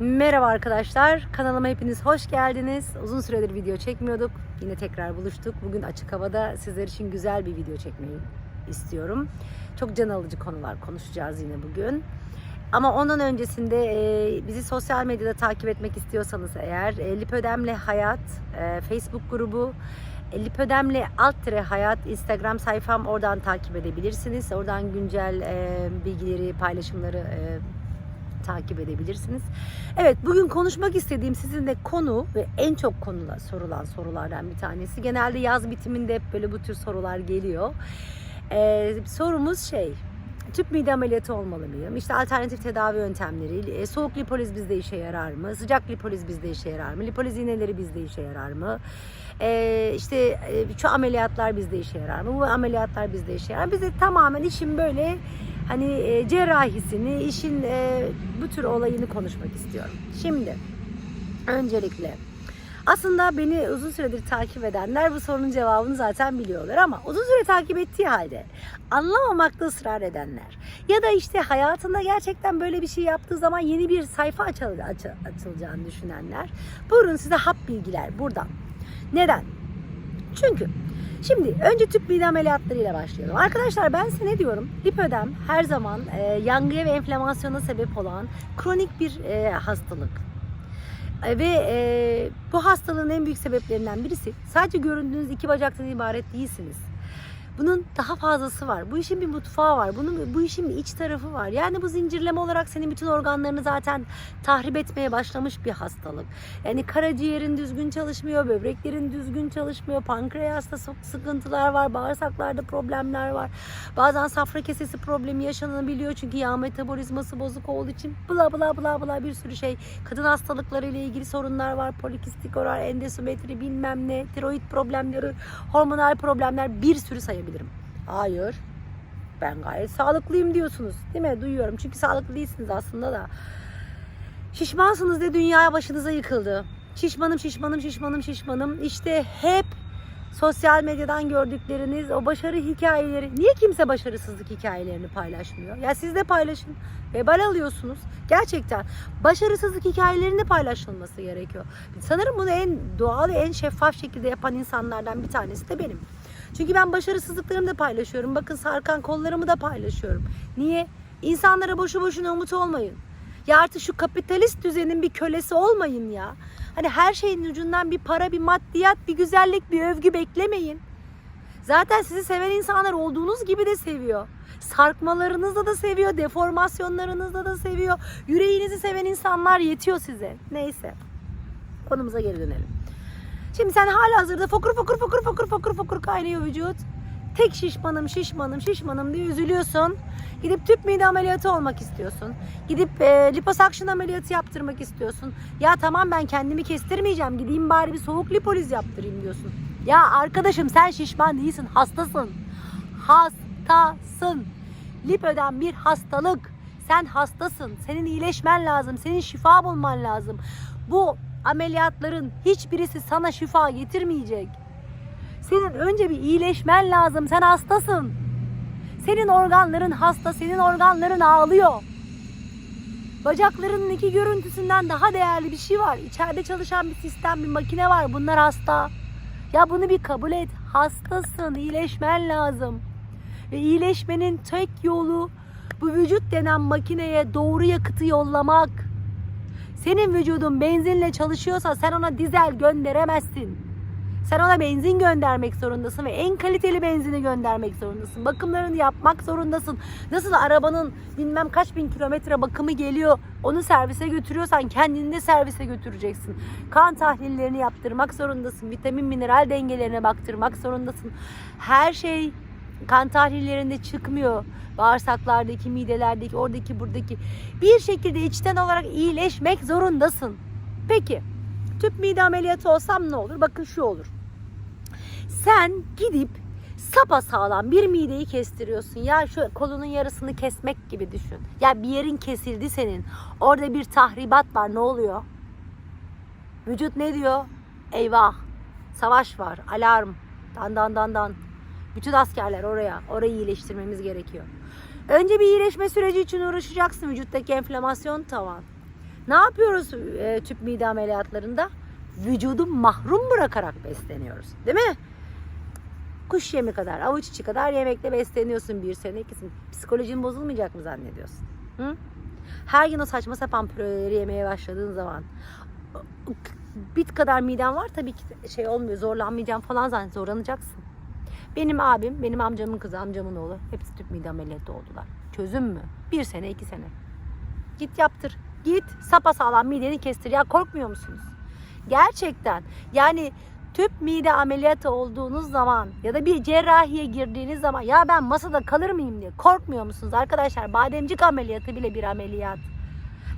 Merhaba arkadaşlar, kanalıma hepiniz hoş geldiniz. Uzun süredir video çekmiyorduk. Yine tekrar buluştuk. Bugün açık havada sizler için güzel bir video çekmeyi istiyorum. Çok can alıcı konular konuşacağız yine bugün. Ama ondan öncesinde e, bizi sosyal medyada takip etmek istiyorsanız eğer e, Lipödem'le Hayat e, Facebook grubu e, Lipödem'le alt tire hayat Instagram sayfam oradan takip edebilirsiniz. Oradan güncel e, bilgileri, paylaşımları e, takip edebilirsiniz. Evet bugün konuşmak istediğim sizinle konu ve en çok konula sorulan sorulardan bir tanesi. Genelde yaz bitiminde hep böyle bu tür sorular geliyor. Ee, sorumuz şey tüp mide ameliyatı olmalı mıyım? İşte alternatif tedavi yöntemleri, e, soğuk lipoliz bizde işe yarar mı? Sıcak lipoliz bizde işe yarar mı? Lipoliz iğneleri bizde işe yarar mı? E, işte e, şu ameliyatlar bizde işe yarar mı? Bu ameliyatlar bizde işe yarar mı? Bize tamamen işin böyle hani e, cerrahisini, işin e, bu tür olayını konuşmak istiyorum. Şimdi öncelikle aslında beni uzun süredir takip edenler bu sorunun cevabını zaten biliyorlar ama uzun süre takip ettiği halde anlamamakta ısrar edenler ya da işte hayatında gerçekten böyle bir şey yaptığı zaman yeni bir sayfa açıl- açı- açılacağını düşünenler buyurun size hap bilgiler buradan. Neden? Çünkü Şimdi önce tüp mide ameliyatlarıyla başlayalım. Arkadaşlar ben size ne diyorum? Lipödem her zaman e, yangıya ve enflamasyona sebep olan kronik bir e, hastalık. E, ve e, bu hastalığın en büyük sebeplerinden birisi sadece göründüğünüz iki bacaktan ibaret değilsiniz. Bunun daha fazlası var. Bu işin bir mutfağı var. Bunun bu işin bir iç tarafı var. Yani bu zincirleme olarak senin bütün organlarını zaten tahrip etmeye başlamış bir hastalık. Yani karaciğerin düzgün çalışmıyor, böbreklerin düzgün çalışmıyor, pankreasta sı- sıkıntılar var, bağırsaklarda problemler var. Bazen safra kesesi problemi yaşanabiliyor çünkü yağ metabolizması bozuk olduğu için bla bla bla bla bir sürü şey. Kadın hastalıkları ile ilgili sorunlar var. Polikistik orar, endometriyoz bilmem ne, tiroid problemleri, hormonal problemler bir sürü sayabilirim. Hayır. Ben gayet sağlıklıyım diyorsunuz. Değil mi? Duyuyorum. Çünkü sağlıklı değilsiniz aslında da. Şişmansınız de dünya başınıza yıkıldı. Şişmanım, şişmanım, şişmanım, şişmanım. İşte hep sosyal medyadan gördükleriniz o başarı hikayeleri. Niye kimse başarısızlık hikayelerini paylaşmıyor? Ya siz de paylaşın. Vebal alıyorsunuz. Gerçekten başarısızlık hikayelerini paylaşılması gerekiyor. Sanırım bunu en doğal en şeffaf şekilde yapan insanlardan bir tanesi de benim. Çünkü ben başarısızlıklarımı da paylaşıyorum. Bakın sarkan kollarımı da paylaşıyorum. Niye? İnsanlara boşu boşuna umut olmayın. Ya artık şu kapitalist düzenin bir kölesi olmayın ya. Hani her şeyin ucundan bir para, bir maddiyat, bir güzellik, bir övgü beklemeyin. Zaten sizi seven insanlar olduğunuz gibi de seviyor. Sarkmalarınızda da seviyor, deformasyonlarınızda da seviyor. Yüreğinizi seven insanlar yetiyor size. Neyse. Konumuza geri dönelim. Şimdi sen hala hazırda fokur fokur fokur fokur fokur fokur kaynıyor vücut. Tek şişmanım şişmanım şişmanım diye üzülüyorsun. Gidip tüp mide ameliyatı olmak istiyorsun. Gidip e, liposuction ameliyatı yaptırmak istiyorsun. Ya tamam ben kendimi kestirmeyeceğim. Gideyim bari bir soğuk lipoliz yaptırayım diyorsun. Ya arkadaşım sen şişman değilsin. Hastasın. Hastasın. Lipödem bir hastalık. Sen hastasın. Senin iyileşmen lazım. Senin şifa bulman lazım. Bu ameliyatların hiçbirisi sana şifa getirmeyecek. Senin önce bir iyileşmen lazım. Sen hastasın. Senin organların hasta, senin organların ağlıyor. Bacaklarının iki görüntüsünden daha değerli bir şey var. İçeride çalışan bir sistem, bir makine var. Bunlar hasta. Ya bunu bir kabul et. Hastasın, iyileşmen lazım. Ve iyileşmenin tek yolu bu vücut denen makineye doğru yakıtı yollamak. Senin vücudun benzinle çalışıyorsa sen ona dizel gönderemezsin. Sen ona benzin göndermek zorundasın ve en kaliteli benzini göndermek zorundasın. Bakımlarını yapmak zorundasın. Nasıl arabanın bilmem kaç bin kilometre bakımı geliyor. Onu servise götürüyorsan kendini de servise götüreceksin. Kan tahlillerini yaptırmak zorundasın. Vitamin mineral dengelerine baktırmak zorundasın. Her şey kan tahlillerinde çıkmıyor. Bağırsaklardaki, midelerdeki, oradaki, buradaki. Bir şekilde içten olarak iyileşmek zorundasın. Peki tüp mide ameliyatı olsam ne olur? Bakın şu olur. Sen gidip sapa sağlam bir mideyi kestiriyorsun. Ya şu kolunun yarısını kesmek gibi düşün. Ya bir yerin kesildi senin. Orada bir tahribat var. Ne oluyor? Vücut ne diyor? Eyvah. Savaş var. Alarm. Dan dan dan dan. Bütün askerler oraya. Orayı iyileştirmemiz gerekiyor. Önce bir iyileşme süreci için uğraşacaksın. Vücuttaki enflamasyon tavan. Ne yapıyoruz e, tüp mide ameliyatlarında? Vücudu mahrum bırakarak besleniyoruz. Değil mi? Kuş yemi kadar, avuç içi kadar yemekle besleniyorsun bir sene, iki sene. Psikolojin bozulmayacak mı zannediyorsun? Hı? Her gün o saçma sapan püreleri yemeye başladığın zaman bit kadar miden var tabii ki şey olmuyor zorlanmayacağım falan zannet zorlanacaksın. Benim abim, benim amcamın kızı, amcamın oğlu hepsi tüp mide ameliyatı oldular. Çözüm mü? Bir sene, iki sene. Git yaptır. Git sapasağlam mideni kestir. Ya korkmuyor musunuz? Gerçekten. Yani tüp mide ameliyatı olduğunuz zaman ya da bir cerrahiye girdiğiniz zaman ya ben masada kalır mıyım diye korkmuyor musunuz? Arkadaşlar bademcik ameliyatı bile bir ameliyat.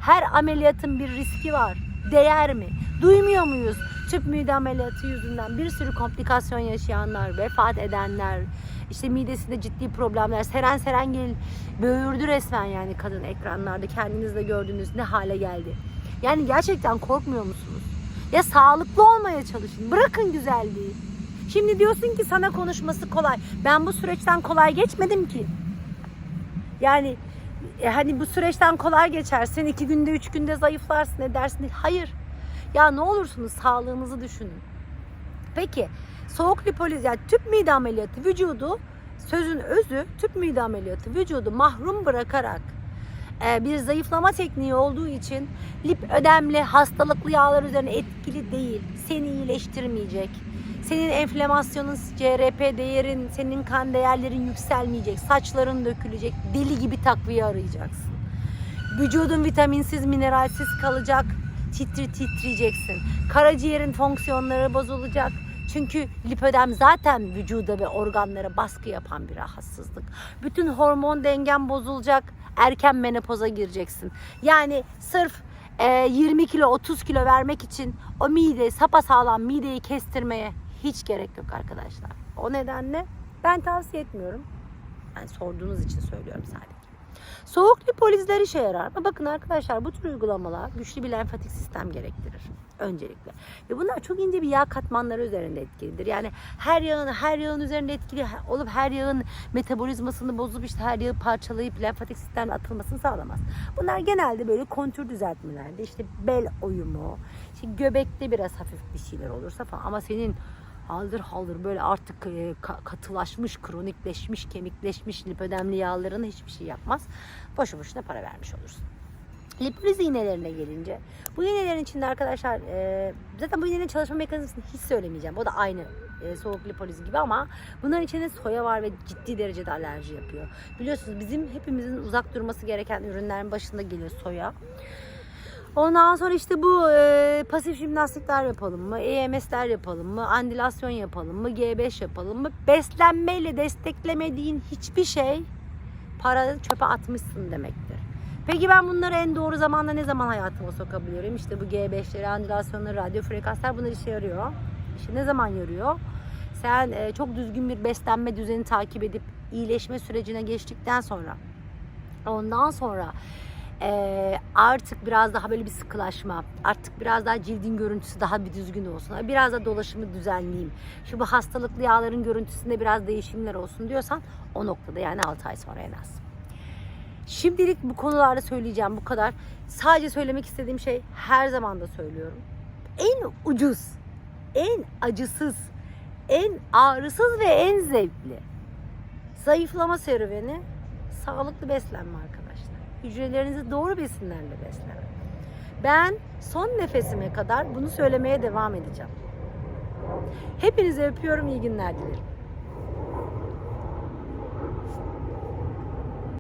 Her ameliyatın bir riski var. Değer mi? Duymuyor muyuz? Tüp mide ameliyatı yüzünden bir sürü komplikasyon yaşayanlar, vefat edenler, işte midesinde ciddi problemler. Seren Serengil böğürdü resmen yani kadın ekranlarda kendiniz de gördüğünüz ne hale geldi. Yani gerçekten korkmuyor musunuz? Ya sağlıklı olmaya çalışın. Bırakın güzelliği. Şimdi diyorsun ki sana konuşması kolay. Ben bu süreçten kolay geçmedim ki. Yani e, hani bu süreçten kolay geçersin. iki günde, üç günde zayıflarsın edersin. Hayır. Ya ne olursunuz sağlığınızı düşünün. Peki soğuk lipoliz yani tüp mide ameliyatı vücudu sözün özü tüp mide ameliyatı vücudu mahrum bırakarak bir zayıflama tekniği olduğu için lip ödemli hastalıklı yağlar üzerine etkili değil. Seni iyileştirmeyecek. Senin enflamasyonun, CRP değerin, senin kan değerlerin yükselmeyecek. Saçların dökülecek. Deli gibi takviye arayacaksın. Vücudun vitaminsiz, mineralsiz kalacak. Titri titreyeceksin. Karaciğerin fonksiyonları bozulacak. Çünkü lipödem zaten vücuda ve organlara baskı yapan bir rahatsızlık. Bütün hormon dengen bozulacak. Erken menopoza gireceksin. Yani sırf e, 20 kilo 30 kilo vermek için o mide sapasağlam mideyi kestirmeye hiç gerek yok arkadaşlar. O nedenle ben tavsiye etmiyorum. Ben sorduğunuz için söylüyorum sadece. Soğuk lipolizler işe yarar mı? Bakın arkadaşlar bu tür uygulamalar güçlü bir lenfatik sistem gerektirir öncelikle. Ve bunlar çok ince bir yağ katmanları üzerinde etkilidir. Yani her yağın her yağın üzerinde etkili olup her yağın metabolizmasını bozup işte her yağı parçalayıp lenfatik sistemle atılmasını sağlamaz. Bunlar genelde böyle kontür düzeltmelerde işte bel oyumu, işte göbekte biraz hafif bir şeyler olursa falan ama senin haldır haldır böyle artık e, ka- katılaşmış, kronikleşmiş, kemikleşmiş lipödemli yağların hiçbir şey yapmaz. Boşu boşuna para vermiş olursun. Lipoliz iğnelerine gelince bu iğnelerin içinde arkadaşlar e, zaten bu iğnenin çalışma mekanizmasını hiç söylemeyeceğim. O da aynı e, soğuk lipoliz gibi ama bunların içinde soya var ve ciddi derecede alerji yapıyor. Biliyorsunuz bizim hepimizin uzak durması gereken ürünlerin başında geliyor soya. Ondan sonra işte bu e, pasif jimnastikler yapalım mı? EMS'ler yapalım mı? Andilasyon yapalım mı? G5 yapalım mı? Beslenmeyle desteklemediğin hiçbir şey para çöpe atmışsın demektir. Peki ben bunları en doğru zamanda ne zaman hayatıma sokabilirim? İşte bu G5'leri, andilasyonları, radyo frekanslar bunlar işe yarıyor. İşte ne zaman yarıyor? Sen e, çok düzgün bir beslenme düzeni takip edip iyileşme sürecine geçtikten sonra ondan sonra e, artık biraz daha böyle bir sıkılaşma, artık biraz daha cildin görüntüsü daha bir düzgün olsun, biraz da dolaşımı düzenleyeyim, şu bu hastalıklı yağların görüntüsünde biraz değişimler olsun diyorsan o noktada yani 6 ay sonra en az. Şimdilik bu konularda söyleyeceğim bu kadar. Sadece söylemek istediğim şey her zaman da söylüyorum. En ucuz, en acısız, en ağrısız ve en zevkli zayıflama serüveni sağlıklı beslenme arkadaşlar. Hücrelerinizi doğru besinlerle beslenin. Ben son nefesime kadar bunu söylemeye devam edeceğim. Hepinize öpüyorum, iyi günler dilerim.